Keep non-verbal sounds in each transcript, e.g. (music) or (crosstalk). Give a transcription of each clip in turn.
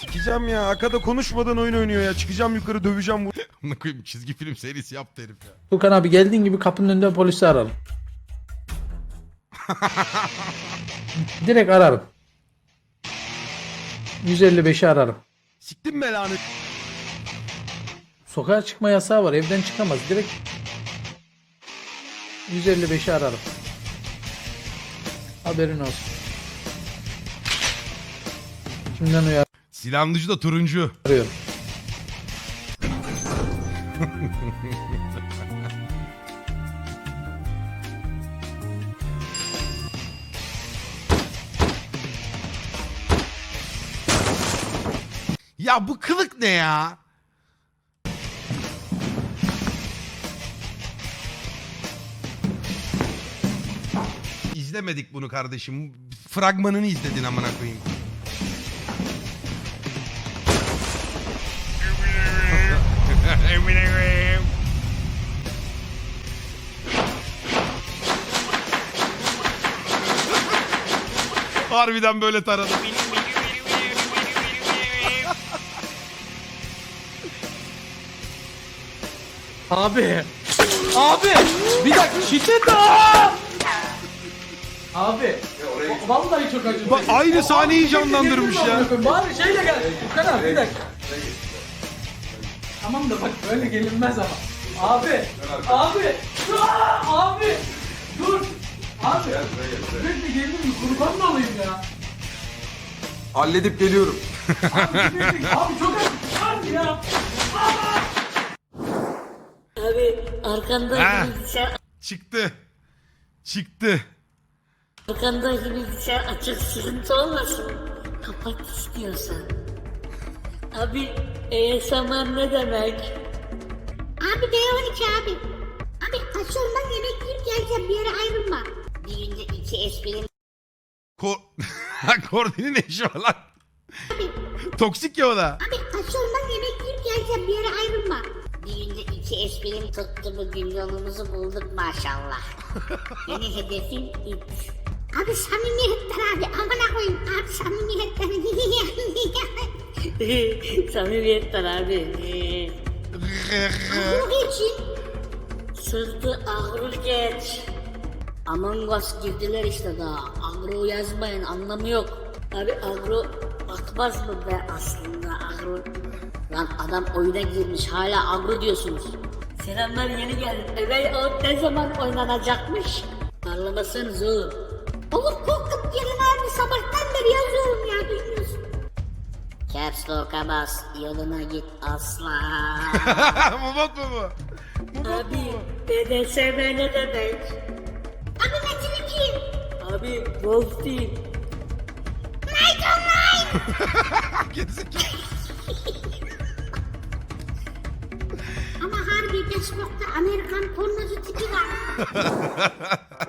Sikeceğim ya. Akada konuşmadan oyun oynuyor ya. Çıkacağım yukarı döveceğim bu. (laughs) Amına koyayım çizgi film serisi yaptı herif ya. Tukan abi geldiğin gibi kapının önünde polisi ararım. (laughs) Direkt ararım. 155'i ararım. Siktim belanı. Sokağa çıkma yasağı var. Evden çıkamaz. Direkt 155'i ararım. Haberin olsun. Şimdiden Silahlıcı da turuncu. uyarıyorum. (laughs) Ya bu kılık ne ya? İzlemedik bunu kardeşim. Fragmanını izledin amına koyayım. (laughs) Harbiden böyle taradı. Abi. Abi. Bir dakika şiddet. Aa! Abi. Vallahi çok acı. Bak aynı sahneyi canlandırmış ya. Bari şeyle gel. Furkan abi bir dakika. Tamam da bak böyle gelinmez ama. Abi. Abi. Aa, abi. Dur. Abi. Sürekli gelir mi? Kurban olayım ya. Halledip geliyorum. Abi, sürekli- abi çok acı. Abi ya. Abi arkanda Ha. bilgisayar Çıktı. Çıktı. arkandaki bilgisayar açık sıkıntı olmasın. Kapat istiyorsan. Abi ASMR ne demek? Abi B12 abi. Abi aşağıdan yemek yiyip geleceğim bir yere ayrılma. Bir günde iki esprim Ko (laughs) Koordinin ne işi var lan? Toksik ya o da. Abi aşağıdan yemek yiyip geleceğim bir yere ayrılma. bir günde iki esprim tuttu bugün yolumuzu bulduk maşallah. (laughs) Yeni hedefim üç. Abi samimiyetten abi amına koyayım. Abi samimiyetten. (laughs) (laughs) Samimiyetten abi. Bu için Sırtı ağrı geç. Among Us girdiler işte daha. Agro yazmayın anlamı yok. Abi agro bakmaz mı be aslında agro? Lan adam oyuna girmiş hala agro diyorsunuz. Selamlar yeni geldim. Evet o ne zaman oynanacakmış? Parlamasanız oğlum. olur korkup gelin abi sabahtan beri yazıyorum. Caps Lock'a bas yoluna git asla. (laughs) bu bok mu bu? Abi BDSM ne demek? Abi Metin 2. Abi Wolf Team. Night online. (laughs) Gerizekalı. Ama harbi Facebook'ta Amerikan pornocu tipi var. (laughs)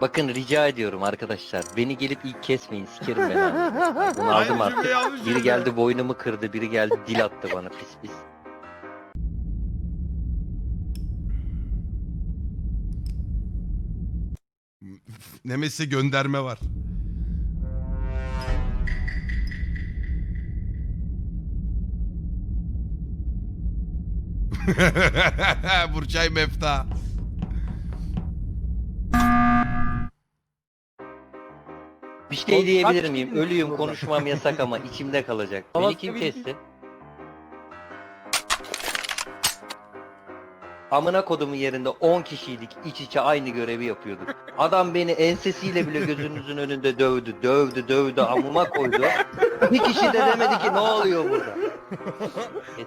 Bakın rica ediyorum arkadaşlar. Beni gelip ilk kesmeyin. Sikerim ben abi. Bunu aldım yanlış artık. Biri geldi boynumu kırdı. Biri geldi dil attı bana pis pis. Nemes'e gönderme var. (laughs) Burçay Mefta. Şey diyebilir miyim? Ölüyüm konuşmam yasak ama içimde kalacak. Beni kim kesti? Amına kodumun yerinde 10 kişiydik iç içe aynı görevi yapıyorduk. Adam beni ensesiyle bile gözünüzün önünde dövdü, dövdü, dövdü, amıma koydu. Bir kişi de demedi ki ne oluyor burada.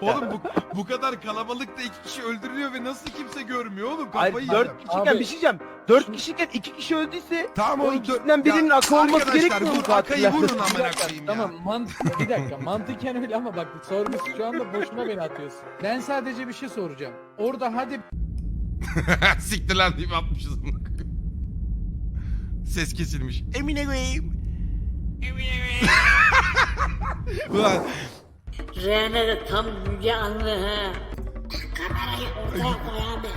Oğlum bu, bu kadar kalabalıkta iki kişi öldürülüyor ve nasıl kimse görmüyor oğlum Hayır kafayı 4 yiyeceğim. kişiyken bir şey diyeceğim. 4 kişiyken 2 kişi öldüyse Tamam o oğlum, ikisinden dö- birinin Ya akıl olması arkadaşlar, gerekmiyor mu vur, Akay'ı katiller? vurun amına koyayım ya. Tamam mant bir dakika mantıken öyle ama bak sorgusu şu anda boşuna beni atıyorsun. Ben sadece bir şey soracağım. Orada hadi (laughs) Siktir lan deyip atmışız amına koyayım. Ses kesilmiş. Emine koyayım. Emine koyayım. (laughs) Ulan Rene de tam Müge Anlı ha. Kamerayı ortaya koy abi.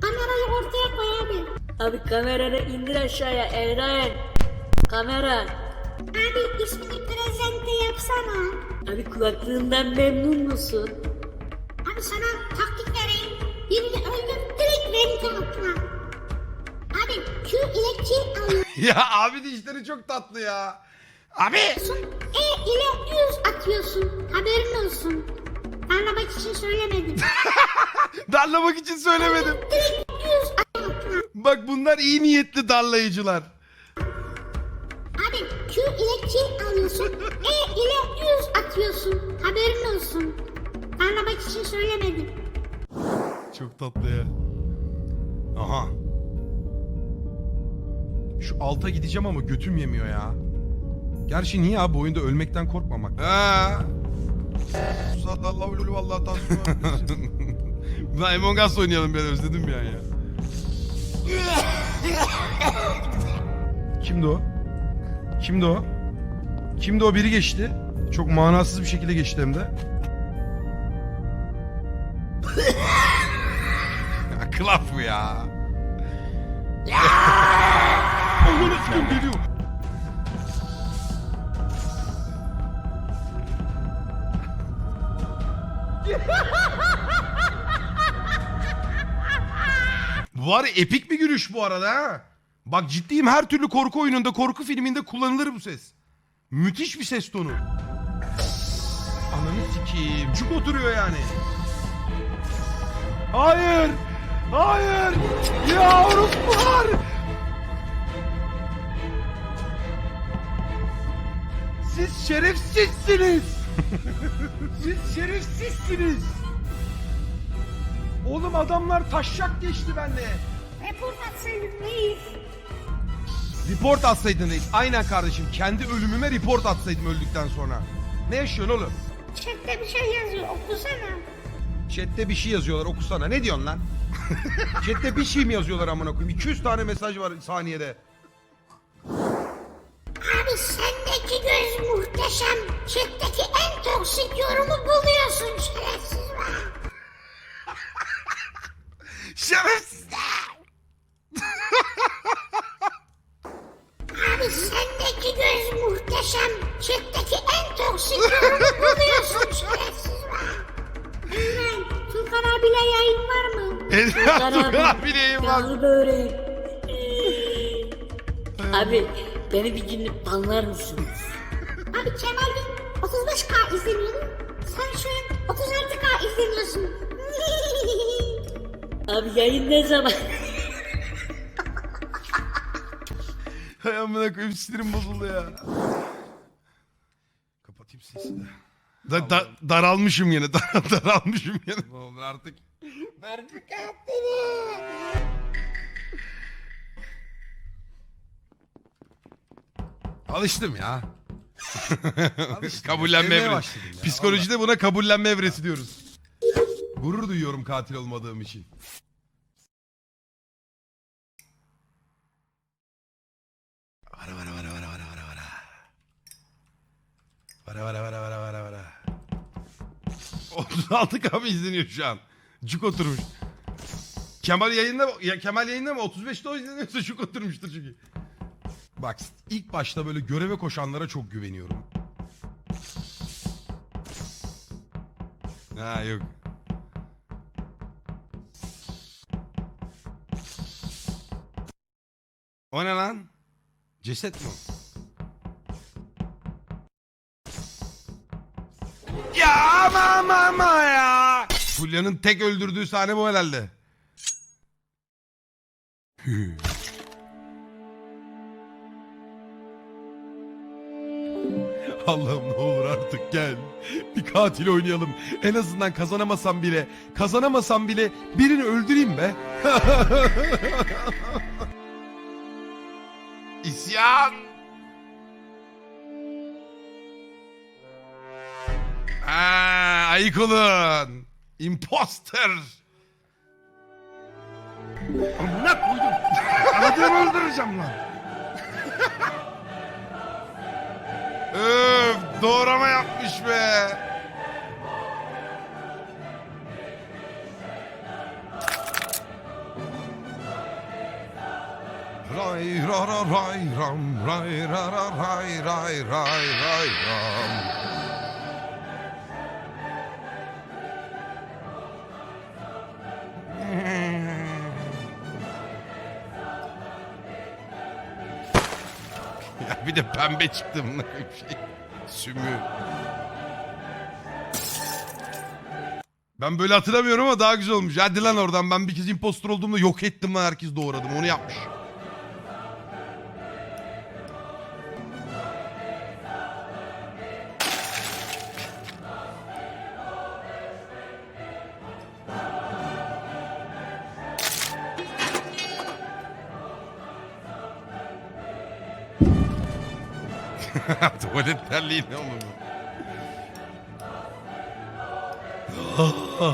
Kamerayı ortaya koy abi. Abi kameranı indir aşağıya Evren. Kamera. Abi ismini prezente yapsana. Abi kulaklığından memnun musun? Abi sana taktik vereyim. Birini öldür direkt vent atla. Abi Q ile alıyorsun. ya abi dişleri çok tatlı ya. Abi. E ile yüz atıyorsun. Haberin olsun. Anlamak için söylemedim. (laughs) Darlamak için söylemedim. direkt yüz atla. Bak bunlar iyi niyetli darlayıcılar. Abi Q ile Q alıyorsun. E ile yüz atıyorsun. Haberin olsun. Anlamak için söylemedim. Çok tatlı ya. Aha. Şu alta gideceğim ama götüm yemiyor ya. Gerçi niye abi bu oyunda ölmekten korkmamak? Ha. Sallallahu vallahi tanrım. (laughs) Ben Among Us oynayalım ben özledim bir an ya. Kimdi o? Kimdi o? Kimdi o biri geçti. Çok manasız bir şekilde geçti hem de. (laughs) Klaf bu ya. Allah'ını sikeyim geliyor. Var ya epik bir gülüş bu arada ha. Bak ciddiyim her türlü korku oyununda, korku filminde kullanılır bu ses. Müthiş bir ses tonu. Ananı sikeyim. Cuk oturuyor yani. Hayır. Hayır. Yavrular. Siz şerefsizsiniz. Siz şerefsizsiniz. Oğlum adamlar taşak geçti benimle. Report atsaydın reis. Report atsaydın reis. Aynen kardeşim. Kendi ölümüme report atsaydım öldükten sonra. Ne yaşıyorsun oğlum? Chatte bir şey yazıyor okusana. Chat'te bir şey yazıyorlar okusana. Ne diyorsun lan? (laughs) Chat'te bir şey mi yazıyorlar amına koyayım? 200 tane mesaj var saniyede. Abi sendeki göz muhteşem. Chat'teki en toksik yorumu buluyorsun şerefsiz var. Şerefsizler! Abi sendeki göz muhteşem. Chat'teki en toksik yorumu buluyorsun şerefsiz var. Hemen Furkan abiyle yayın var mı? Tukan abi neyim var? Yavru böreğim. Abi beni bir günlük banlar mısınız? Abi Kemal Bey 35k izleniyordu. Sen şu an 36k izleniyorsun. (laughs) Abi yayın ne zaman? Hay amına koyayım sinirim bozuldu ya. Kapatayım sesi de. Da, da- daralmışım yine. (laughs) Dar, daralmışım yine. Ne olur artık. Alıştım ya. Kabullenme evresi. ya, Psikolojide buna kabullenme evresi diyoruz. Gurur duyuyorum katil olmadığım için. Vara vara vara vara vara vara vara. Vara vara vara vara vara vara. 36 kamu izleniyor şu an. Cuk oturmuş. Kemal yayında ya Kemal yayında mı? 35'te o izleniyorsa cuk oturmuştur çünkü. Bak ilk başta böyle göreve koşanlara çok güveniyorum. Ha yok. O ne lan? Ceset mi? Ya ama ama ama ya. Fulya'nın tek öldürdüğü sahne bu herhalde. (laughs) (laughs) Allah'ım ne olur artık gel. Bir katil oynayalım. En azından kazanamasam bile, kazanamasam bile birini öldüreyim be. (laughs) İsyan. Aa, ayık olun. Imposter. Amına koydum. Anadığımı öldüreceğim lan. (laughs) Öf doğrama yapmış be. Ray ra ra ray ram ray ra ra ray ray ray ray ram. (laughs) ya bir de pembe çıktı bunlar bir şey. Sümü. Ben böyle hatırlamıyorum ama daha güzel olmuş. Hadi lan oradan ben bir kez impostor olduğumda yok ettim lan herkes doğradım onu yapmış. (laughs) Tuvalet terliği ne oğlum?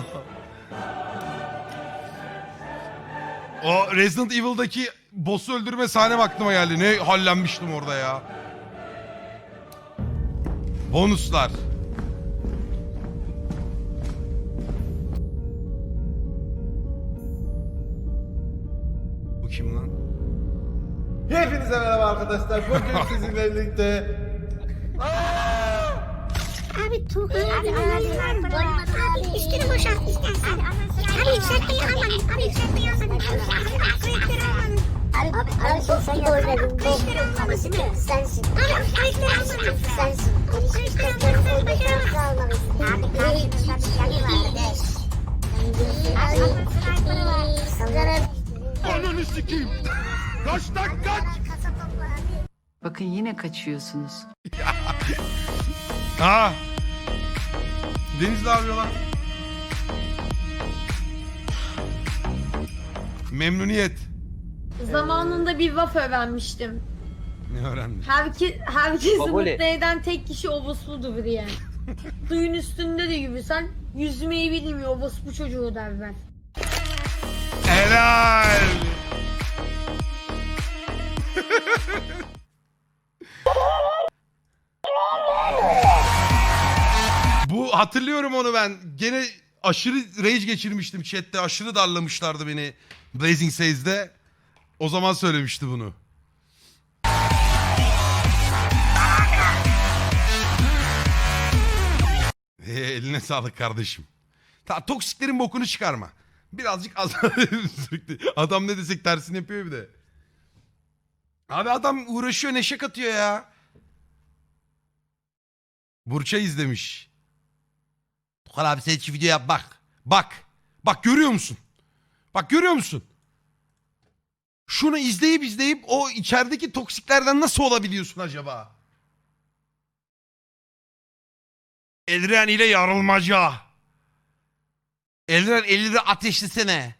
(laughs) O Resident Evil'daki boss'u öldürme sahnem aklıma geldi. Ne hallenmiştim orada ya. Bonuslar. Bu kim lan? Hepinize merhaba arkadaşlar. Bugün sizinle birlikte Abi Tuğkan abi anahtarı var. Abi üstünü boşalt istersen. Abi yükseltmeyi almadın. Abi yükseltmeyi almadın. Abi upgrade'leri almadın. Abi, abi, abi sen gibi oynadın. Upgrade'leri almamışsın. Sensin. Abi upgrade'leri almadın. Sensin. Upgrade'leri almadın. Upgrade'leri almamışsın. Abi hiç hiç kardeş. Abi sanırım. Ananı sikeyim. Kaç lan kaç. Bakın yine kaçıyorsunuz. Ha. Deniz ne yapıyor lan? Memnuniyet. Zamanında bir vaf öğrenmiştim. Ne öğrenmiş? Herke, herkesi Baboli. mutlu eden tek kişi obosludur yani. (laughs) Suyun üstünde de yürüsen yüzmeyi bilmiyor obos bu çocuğu der ben. Helal. Hatırlıyorum onu ben. Gene aşırı rage geçirmiştim chatte. Aşırı darlamışlardı beni Blazing Says'de. O zaman söylemişti bunu. Ee, eline sağlık kardeşim. Ta toksiklerin bokunu çıkarma. Birazcık az (laughs) adam ne desek tersini yapıyor bir de. Abi adam uğraşıyor neşe katıyor ya. Burça izlemiş. Tukan abi sen hiç video yap bak. Bak. Bak görüyor musun? Bak görüyor musun? Şunu izleyip izleyip o içerideki toksiklerden nasıl olabiliyorsun acaba? Elren ile yarılmaca. Elren elleri ateşlesene.